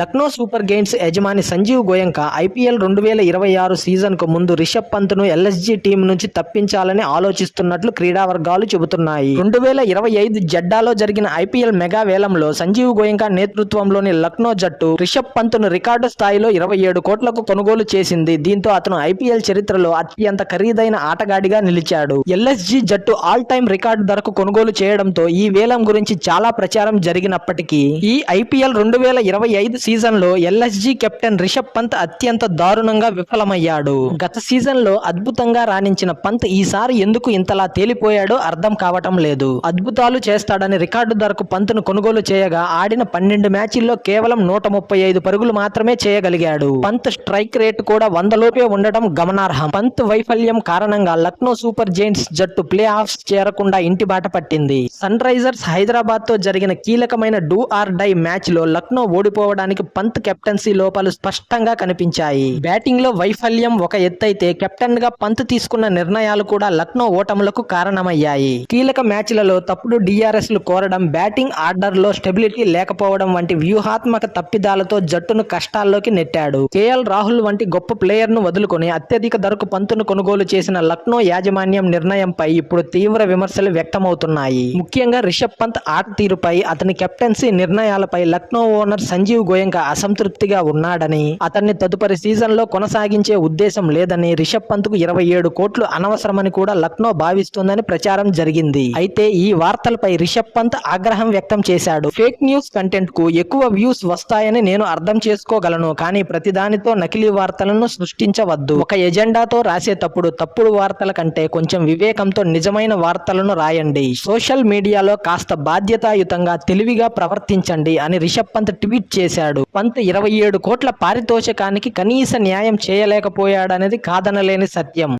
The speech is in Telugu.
లక్నో సూపర్ గెయిన్స్ యజమాని సంజీవ్ గోయంక ఐపీఎల్ రెండు వేల ఇరవై ఆరు సీజన్కు ముందు రిషబ్ పంత్ను ఎల్ఎస్జీ టీం నుంచి తప్పించాలని ఆలోచిస్తున్నట్లు క్రీడా వర్గాలు చెబుతున్నాయి. రెండు వేల ఇరవై ఐదు జడ్డాలో జరిగిన ఐపీఎల్ మెగా వేలంలో సంజీవ్ గోయంక నేతృత్వంలోని లక్నో జట్టు రిషబ్ పంత్ను రికార్డు స్థాయిలో ఇరవై ఏడు కోట్లకు కొనుగోలు చేసింది. దీంతో అతను ఐపీఎల్ చరిత్రలో అత్యంత ఖరీదైన ఆటగాడిగా నిలిచాడు. ఎల్ఎస్జీ జట్టు ఆల్ టైమ్ రికార్డు ధరకు కొనుగోలు చేయడంతో ఈ వేలం గురించి చాలా ప్రచారం జరిగినప్పటికీ ఈ ఐపీఎల్ రెండు వేల ఇరవై ఐదు సీజన్లో ఎల్ఎస్జీ కెప్టెన్ రిషబ్ పంత్ అత్యంత దారుణంగా విఫలమయ్యాడు. గత సీజన్లో అద్భుతంగా రాణించిన పంత్ ఈసారి ఎందుకు ఇంతలా తేలిపోయాడో అర్థం కావటం లేదు. అద్భుతాలు చేస్తాడని రికార్డు ధరకు పంత్ను కొనుగోలు చేయగా ఆడిన పన్నెండు మ్యాచ్ల్లో కేవలం నూట ముప్పై ఐదు పరుగులు మాత్రమే చేయగలిగాడు. పంత్ స్ట్రైక్ రేటు కూడా వందలోపే ఉండటం గమనార్హం. పంత్ వైఫల్యం కారణంగా లక్నో సూపర్ జైంట్స్ జట్టు ప్లే ఆఫ్స్ చేరకుండా ఇంటి బాట పట్టింది. సన్ రైజర్స్ హైదరాబాద్తో జరిగిన కీలకమైన డూ ఆర్ డై మ్యాచ్లో లక్నో ఓడిపోవడానికి పంత్ కెప్టెన్సీ లోపాలు స్పష్టంగా కనిపించాయి. బ్యాటింగ్లో వైఫల్యం ఒక ఎత్తైతే కెప్టెన్గా పంత్ తీసుకున్న నిర్ణయాలు కూడా లక్నో ఓటములకు కారణమయ్యాయి. కీలక మ్యాచ్లలో తప్పుడు డిఆర్ఎస్లు కోరడం బ్యాటింగ్ ఆర్డర్లో స్టెబిలిటీ లేకపోవడం వంటి వ్యూహాత్మక తప్పిదాలతో జట్టును కష్టాల్లోకి నెట్టాడు. కేఎల్ రాహుల్ వంటి గొప్ప ప్లేయర్ను వదులుకొని అత్యధిక ధరకు పంతును కొనుగోలు చేసిన లక్నో యాజమాన్యం నిర్ణయంపై ఇప్పుడు తీవ్ర విమర్శలు వ్యక్తమవుతున్నాయి. ముఖ్యంగా రిషబ్ పంత్ ఆట తీరుపై అతని కెప్టెన్సీ నిర్ణయాలపై లక్నో ఓనర్ సంజీవ్ గోయంక అసంతృప్తిగా ఉన్నాడని అతన్ని తదుపరి సీజన్లో కొనసాగించే ఉద్దేశం లేదని రిషబ్ పంత్కు ఇరవై ఏడు కోట్లు అనవసరమని కూడా లక్నో భావిస్తుందని ప్రచారం జరిగింది. అయితే ఈ వార్తలపై రిషబ్ పంత్ ఆగ్రహం వ్యక్తం చేశాడు. ఫేక్ న్యూస్ కంటెంట్కు ఎక్కువ వ్యూస్ వస్తాయని నేను అర్థం చేసుకోగలను కానీ ప్రతిదానితో నకిలీ వార్తలను సృష్టించవద్దు. ఒక ఎజెండాతో రాసేటప్పుడు తప్పుడు వార్తల కంటే కొంచెం వివేకంతో నిజమైన వార్తలను రాయండి. సోషల్ మీడియాలో కాస్త బాధ్యతాయుతంగా తెలివిగా ప్రవర్తించండి అని రిషబ్ పంత్ ట్వీట్ చేశాడు. పంత్ ఇరవై ఏడు కోట్ల పారితోషికానికి కనీస న్యాయం చేయలేకపోయాడనేది కాదనలేని సత్యం.